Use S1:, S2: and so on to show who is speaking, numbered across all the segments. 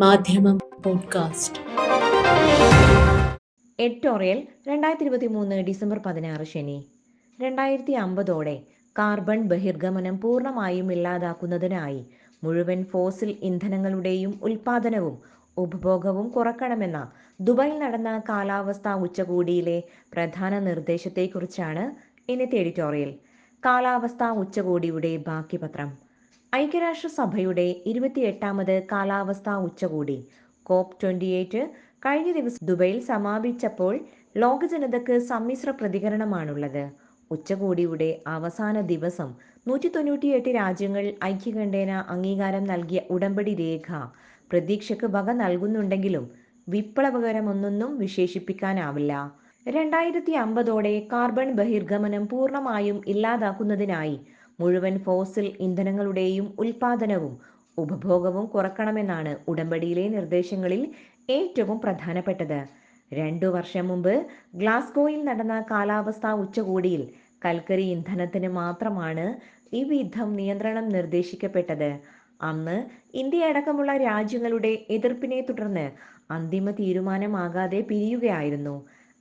S1: മാധ്യമം podcast.
S2: Editorial രണ്ടായിരത്തി ഇരുപത്തി മൂന്ന് ഡിസംബർ പതിനാറ് ശനി. രണ്ടായിരത്തി അമ്പതോടെ കാർബൺ ബഹിർഗമനം പൂർണമായും ഇല്ലാതാക്കുന്നതിനായി മുഴുവൻ ഫോസിൽ ഇന്ധനങ്ങളുടെയും ഉൽപാദനവും ഉപഭോഗവും കുറക്കണമെന്ന ദുബായിൽ നടന്ന കാലാവസ്ഥാ ഉച്ചകോടിയിലെ പ്രധാന നിർദ്ദേശത്തെക്കുറിച്ചാണ് ഇന്നത്തെ എഡിറ്റോറിയൽ. കാലാവസ്ഥാ ഉച്ചകോടിയുടെ ബാക്കി പത്രം ഐക്യരാഷ്ട്രസഭയുടെ ഇരുപത്തിയെട്ടാമത് കാലാവസ്ഥാ ഉച്ചകോടി കോപ്പ് ട്വന്റി എയ്റ്റ് കഴിഞ്ഞ ദിവസം ദുബൈയിൽ സമാപിച്ചപ്പോൾ ലോക ജനതക്ക് സമ്മിശ്ര പ്രതികരണമാണുള്ളത്. ഉച്ചകോടിയുടെ അവസാന ദിവസം നൂറ്റി തൊണ്ണൂറ്റിയെട്ട് രാജ്യങ്ങൾ ഐക്യകണ്ഠേന അംഗീകാരം നൽകിയ ഉടമ്പടി രേഖ പ്രതീക്ഷയ്ക്ക് വക നൽകുന്നുണ്ടെങ്കിലും വിപ്ലവകരമൊന്നൊന്നും വിശേഷിപ്പിക്കാനാവില്ല. രണ്ടായിരത്തി അമ്പതോടെ കാർബൺ ബഹിർഗമനം പൂർണമായും ഇല്ലാതാക്കുന്നതിനായി മുഴുവൻ ഫോസിൽ ഇന്ധനങ്ങളുടെയും ഉൽപാദനവും ഉപഭോഗവും കുറക്കണമെന്നാണ് ഉടമ്പടിയിലെ നിർദ്ദേശങ്ങളിൽ ഏറ്റവും പ്രധാനപ്പെട്ടത്. രണ്ടു വർഷം മുമ്പ് ഗ്ലാസ്ഗോയിൽ നടന്ന കാലാവസ്ഥാ ഉച്ചകോടിയിൽ കൽക്കരി ഇന്ധനത്തിന് മാത്രമാണ് ഈ വിധം നിയന്ത്രണം നിർദ്ദേശിക്കപ്പെട്ടത്. അന്ന് ഇന്ത്യ അടക്കമുള്ള രാജ്യങ്ങളുടെ എതിർപ്പിനെ തുടർന്ന് അന്തിമ തീരുമാനമാകാതെ പിരിയുകയായിരുന്നു.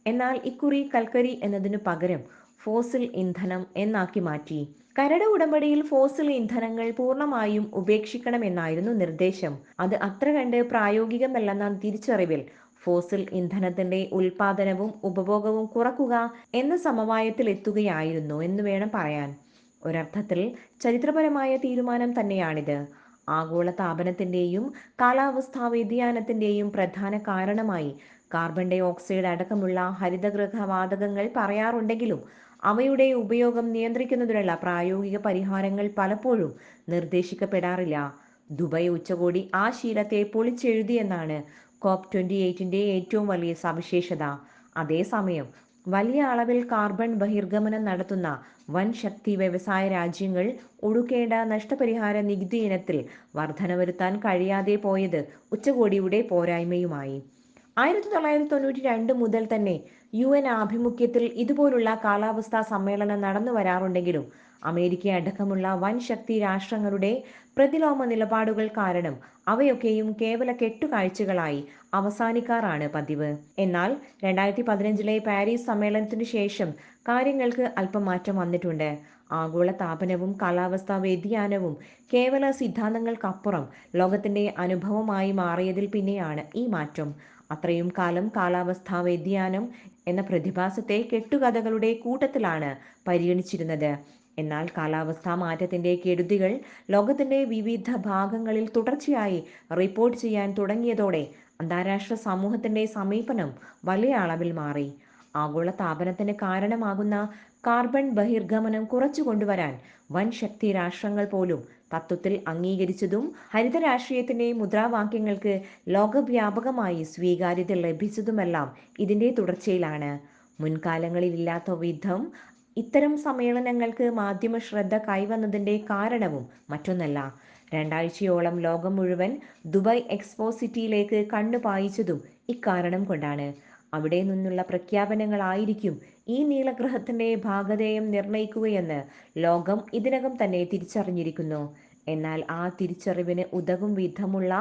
S2: എന്നാൽ ഇക്കുറി കൽക്കരി എന്നതിനു പകരം ഫോസിൽ ഇന്ധനം എന്നാക്കി മാറ്റി. കരട് ഉടമ്പടിയിൽ ഫോസിൽ ഇന്ധനങ്ങൾ പൂർണമായും ഉപേക്ഷിക്കണമെന്നായിരുന്നു നിർദ്ദേശം. അത് അത്ര കണ്ട് പ്രായോഗികമല്ലെന്ന തിരിച്ചറിവിൽ ഫോസിൽ ഇന്ധനത്തിന്റെ ഉൽപാദനവും ഉപഭോഗവും കുറക്കുക എന്ന സമവായത്തിൽ എത്തുകയായിരുന്നു എന്ന് വേണം പറയാൻ. ഒരർത്ഥത്തിൽ ചരിത്രപരമായ തീരുമാനം തന്നെയാണിത്. ആഗോള താപനത്തിന്റെയും കാലാവസ്ഥാ വ്യതിയാനത്തിന്റെയും പ്രധാന കാരണമായി കാർബൺ ഡൈ ഓക്സൈഡ് അടക്കമുള്ള ഹരിതഗൃഹ വാതകങ്ങൾ പറയാറുണ്ടെങ്കിലും അവയുടെ ഉപയോഗം നിയന്ത്രിക്കുന്നതിനുള്ള പ്രായോഗിക പരിഹാരങ്ങൾ പലപ്പോഴും നിർദ്ദേശിക്കപ്പെടാറില്ല. ദുബായ് ഉച്ചകോടി ആ ശീലത്തെ പൊളിച്ചെഴുതിയെന്നാണ് കോപ്പ് ട്വന്റി എയ്റ്റിന്റെ ഏറ്റവും വലിയ സവിശേഷത. അതേസമയം വലിയ അളവിൽ കാർബൺ ബഹിർഗമനം നടത്തുന്ന വൻ ശക്തി വ്യവസായ രാജ്യങ്ങൾ ഒടുക്കേണ്ട നഷ്ടപരിഹാര നികുതി ഇനത്തിൽ വർധന വരുത്താൻ കഴിയാതെ പോയത് ഉച്ചകോടിയുടെ പോരായ്മയുമായി. ആയിരത്തി തൊള്ളായിരത്തി തൊണ്ണൂറ്റി രണ്ട് മുതൽ തന്നെ യു എൻ ആഭിമുഖ്യത്തിൽ ഇതുപോലുള്ള കാലാവസ്ഥാ സമ്മേളനം നടന്നു വരാറുണ്ടെങ്കിലും അമേരിക്ക അടക്കമുള്ള വൻ ശക്തി രാഷ്ട്രങ്ങളുടെ പ്രതിലോമ നിലപാടുകൾ കാരണം അവയൊക്കെയും കേവല കെട്ടുകാഴ്ചകളായി അവസാനിക്കാറാണ് പതിവ്. എന്നാൽ രണ്ടായിരത്തി പതിനഞ്ചിലെ പാരീസ് സമ്മേളനത്തിനു ശേഷം കാര്യങ്ങൾക്ക് അല്പം മാറ്റം വന്നിട്ടുണ്ട്. ആഗോള താപനവും കാലാവസ്ഥാ വ്യതിയാനവും കേവല സിദ്ധാന്തങ്ങൾക്കപ്പുറം ലോകത്തിന്റെ അനുഭവമായി മാറിയതിൽ പിന്നെയാണ് ഈ മാറ്റം. അത്രയും കാലം കാലാവസ്ഥാ വ്യതിയാനം എന്ന പ്രതിഭാസത്തെ കെട്ടുകഥകളുടെ കൂട്ടത്തിലാണ് പരിഗണിച്ചിരുന്നത്. എന്നാൽ കാലാവസ്ഥാ മാറ്റത്തിന്റെ കെടുതികൾ ലോകത്തിന്റെ വിവിധ ഭാഗങ്ങളിൽ തുടർച്ചയായി റിപ്പോർട്ട് ചെയ്യാൻ തുടങ്ങിയതോടെ അന്താരാഷ്ട്ര സമൂഹത്തിന്റെ സമീപനം വലിയ അളവിൽ മാറി. ആഗോള താപനത്തിന് കാരണമാകുന്ന കാർബൺ ബഹിർഗമനം കുറച്ചു കൊണ്ടുവരാൻ വൻ ശക്തി രാഷ്ട്രങ്ങൾ പോലും തത്വത്തിൽ അംഗീകരിച്ചതും ഹരിത രാഷ്ട്രീയത്തിന്റെ മുദ്രാവാക്യങ്ങൾക്ക് ലോകവ്യാപകമായി സ്വീകാര്യത ലഭിച്ചതുമെല്ലാം ഇതിന്റെ തുടർച്ചയിലാണ്. മുൻകാലങ്ങളിലില്ലാത്ത വിധം ഇത്തരം സമ്മേളനങ്ങൾക്ക് മാധ്യമ ശ്രദ്ധ കൈവന്നതിന്റെ കാരണവും മറ്റൊന്നല്ല. രണ്ടാഴ്ചയോളം ലോകം മുഴുവൻ ദുബായ് എക്സ്പോ സിറ്റിയിലേക്ക് കണ്ണു പായിച്ചതും ഇക്കാരണം കൊണ്ടാണ്. അവിടെ നിന്നുള്ള പ്രഖ്യാപനങ്ങളായിരിക്കും ഈ നീലഗ്രഹത്തിന്റെ ഭാഗധേയം നിർണയിക്കുകയെന്ന് ലോകം ഇതിനകം തന്നെ തിരിച്ചറിഞ്ഞിരിക്കുന്നു. എന്നാൽ ആ തിരിച്ചറിവിന് ഉതകും വിധമുള്ള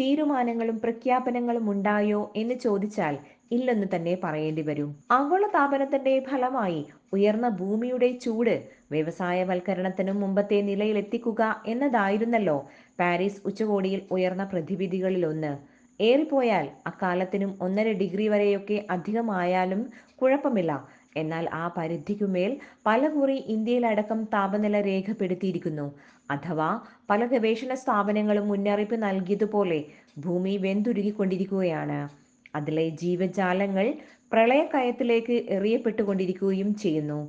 S2: തീരുമാനങ്ങളും പ്രഖ്യാപനങ്ങളും ഉണ്ടായോ എന്ന് ചോദിച്ചാൽ ഇല്ലെന്ന് തന്നെ പറയേണ്ടി വരും. ആഗോളതാപനത്തിന്റെ ഫലമായി ഉയർന്ന ഭൂമിയുടെ ചൂട് വ്യവസായവൽക്കരണത്തിനും മുമ്പത്തെ നിലയിലെത്തിക്കുക എന്നതായിരുന്നല്ലോ പാരീസ് ഉച്ചകോടിയിൽ ഉയർന്ന പ്രതിവിധികളിൽ ഒന്ന് ഏറിപ്പോയാൽ അക്കാലത്തിനും ഒന്നര ഡിഗ്രി വരെയൊക്കെ അധികമായാലും കുഴപ്പമില്ല. എന്നാൽ ആ പരിധിക്കുമേൽ പലകുറി ഇന്ത്യയിലടക്കം താപനില രേഖപ്പെടുത്തിയിരിക്കുന്നു. അഥവാ പല ഗവേഷണ സ്ഥാപനങ്ങളും മുന്നറിയിപ്പ് നൽകിയതുപോലെ ഭൂമി വെന്തുരുകിക്കൊണ്ടിരിക്കുകയാണ്. അതിലെ ജീവജാലങ്ങൾ പ്രളയക്കയത്തിലേക്ക് എറിയപ്പെട്ടുകൊണ്ടിരിക്കുകയും ചെയ്യുന്നു.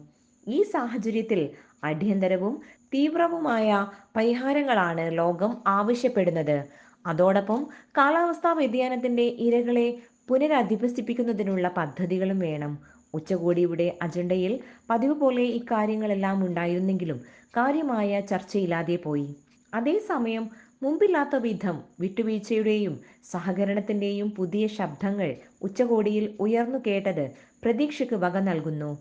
S2: ഈ സാഹചര്യത്തിൽ അടിയന്തരവും തീവ്രവുമായ പരിഹാരങ്ങളാണ് ലോകം ആവശ്യപ്പെടുന്നത്. അതോടൊപ്പം കാലാവസ്ഥാ വ്യതിയാനത്തിന്റെ ഇരകളെ പുനരധിവസിപ്പിക്കുന്നതിനുള്ള പദ്ധതികളും വേണം. ഉച്ചകോടിയുടെ അജണ്ടയിൽ പതിവ് പോലെ ഇക്കാര്യങ്ങളെല്ലാം ഉണ്ടായിരുന്നെങ്കിലും കാര്യമായ ചർച്ചയില്ലാതെ പോയി. അതേസമയം മുമ്പില്ലാത്ത വിധം വിട്ടുവീഴ്ചയുടെയും സഹകരണത്തിന്റെയും പുതിയ ശബ്ദങ്ങൾ ഉച്ചകോടിയിൽ ഉയർന്നു കേട്ടത് പ്രതീക്ഷയ്ക്ക് വക നൽകുന്നു.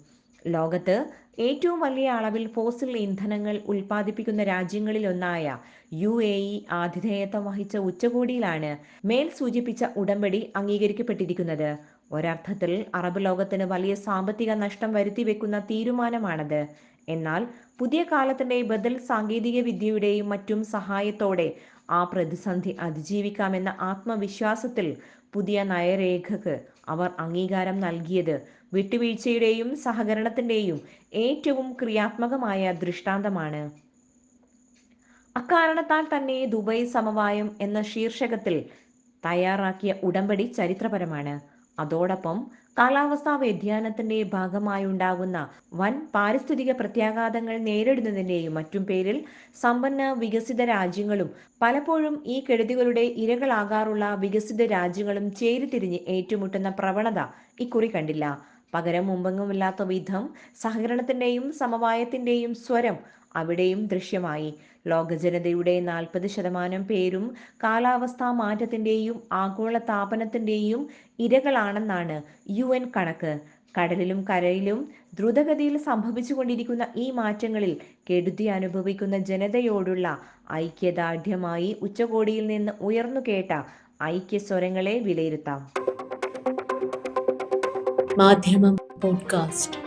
S2: ലോകത്ത് ഏറ്റവും വലിയ അളവിൽ ഫോസിൽ ഇന്ധനങ്ങൾ ഉൽപ്പാദിപ്പിക്കുന്ന രാജ്യങ്ങളിലൊന്നായ യു എ ഇ ആതിഥേയത്വം വഹിച്ച ഉച്ചകോടിയിലാണ് മേൽ സൂചിപ്പിച്ച ഉടമ്പടി അംഗീകരിക്കപ്പെട്ടിരിക്കുന്നത്. ഒരർത്ഥത്തിൽ അറബ് ലോകത്തിന് വലിയ സാമ്പത്തിക നഷ്ടം വരുത്തിവെക്കുന്ന തീരുമാനമാണത്. എന്നാൽ പുതിയ കാലത്തിന്റെ ബദൽ സാങ്കേതിക വിദ്യയുടെയും മറ്റും സഹായത്തോടെ ആ പ്രതിസന്ധി അതിജീവിക്കാമെന്ന ആത്മവിശ്വാസത്തിൽ പുതിയ നയരേഖക്ക് അവർ അംഗീകാരം നൽകിയത് വിട്ടുവീഴ്ചയുടെയും സഹകരണത്തിന്റെയും ഏറ്റവും ക്രിയാത്മകമായ ദൃഷ്ടാന്തമാണ്. അക്കാരണത്താൽ തന്നെ ദുബൈ സമവായം എന്ന ശീർഷകത്തിൽ തയ്യാറാക്കിയ ഉടമ്പടി ചരിത്രപരമാണ്. അതോടൊപ്പം കാലാവസ്ഥാ വ്യതിയാനത്തിന്റെ ഭാഗമായി ഉണ്ടാകുന്ന വൻ പാരിസ്ഥിതിക പ്രത്യാഘാതങ്ങൾ നേരിടുന്നതിന്റെയും മറ്റും പേരിൽ സമ്പന്ന വികസിത രാജ്യങ്ങളും പലപ്പോഴും ഈ കെടുതികളുടെ ഇരകളാകാറുള്ള വികസിത രാജ്യങ്ങളും ചേരിതിരിഞ്ഞ് ഏറ്റുമുട്ടുന്ന പ്രവണത ഇക്കുറി കണ്ടില്ല. പകരം മുമ്പെങ്ങുമില്ലാത്ത വിധം സഹകരണത്തിന്റെയും സമവായത്തിന്റെയും സ്വരം അവിടെയും ദൃശ്യമായി. ലോക ജനതയുടെ നാൽപ്പത് ശതമാനം പേരും കാലാവസ്ഥാ മാറ്റത്തിന്റെയും ആഗോള താപനത്തിന്റെയും ഇരകളാണെന്നാണ് യു എൻ കണക്ക്. കടലിലും കരയിലും ദ്രുതഗതിയിൽ സംഭവിച്ചുകൊണ്ടിരിക്കുന്ന ഈ മാറ്റങ്ങളിൽ കെടുതി അനുഭവിക്കുന്ന ജനതയോടുള്ള ഐക്യദാർഢ്യമായി ഉച്ചകോടിയിൽ നിന്ന് ഉയർന്നു കേട്ട ഐക്യസ്വരങ്ങളെ വിലയിരുത്താം.
S1: മാധ്യമം പോഡ്കാസ്റ്റ്.